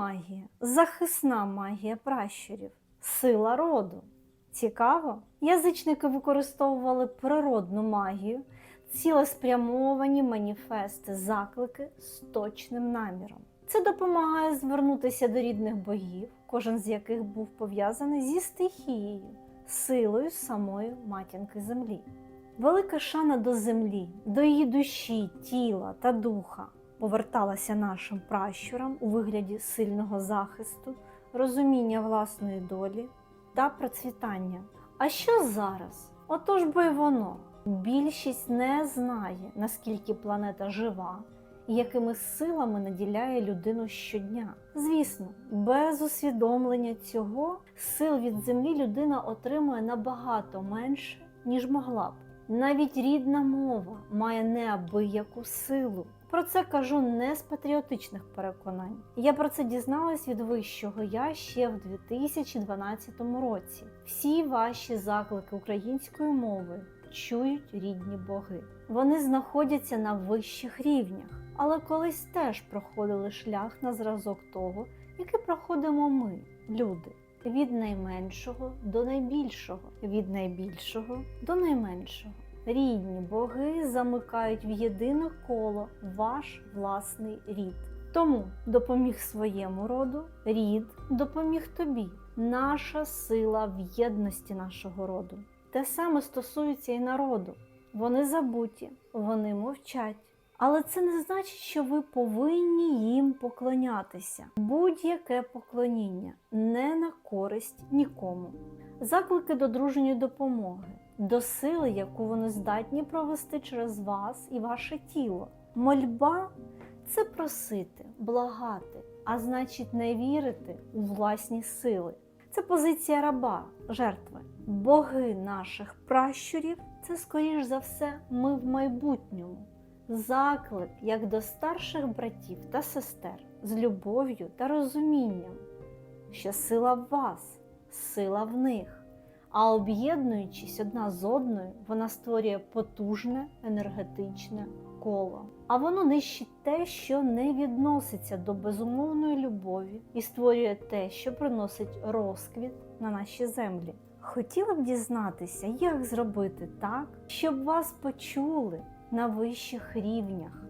магія, захисна магія пращурів, сила роду. Цікаво, язичники використовували природну магію, цілеспрямовані маніфести, заклики з точним наміром. Це допомагає звернутися до рідних богів, кожен з яких був пов'язаний зі стихією, силою самої матінки землі. Велика шана до землі, до її душі, тіла та духа поверталася нашим пращурам у вигляді сильного захисту, розуміння власної долі та процвітання. А що зараз? Отож бо й воно. Більшість не знає, наскільки планета жива і якими силами наділяє людину щодня. Звісно, без усвідомлення цього сил від землі людина отримує набагато менше, ніж могла б. Навіть рідна мова має неабияку силу. Про це кажу не з патріотичних переконань. Я про це дізналась від вищого я ще в 2012 році. Всі ваші заклики українською мовою чують рідні боги. Вони знаходяться на вищих рівнях, але колись теж проходили шлях на зразок того, який проходимо ми, люди. Від найменшого до найбільшого, від найбільшого до найменшого. Рідні боги замикають в єдине коло ваш власний рід. Тому допоміг своєму роду, рід допоміг тобі. Наша сила в єдності нашого роду. Те саме стосується і народу. Вони забуті, вони мовчать. Але це не значить, що ви повинні їм поклонятися. Будь-яке поклоніння не на користь нікому. Заклики до дружньої допомоги, до сили, яку вони здатні провести через вас і ваше тіло. Мольба це просити, благати, а значить, не вірити у власні сили. Це позиція раба, жертви. Боги наших пращурів це, скоріш за все, ми в майбутньому. Заклик як до старших братів та сестер з любов'ю та розумінням, що сила в вас, сила в них, а об'єднуючись одна з одною, вона створює потужне енергетичне коло. А воно нищить те, що не відноситься до безумовної любові, і створює те, що приносить розквіт на наші землі. Хотіла б дізнатися, як зробити так, щоб вас почули на вищих рівнях.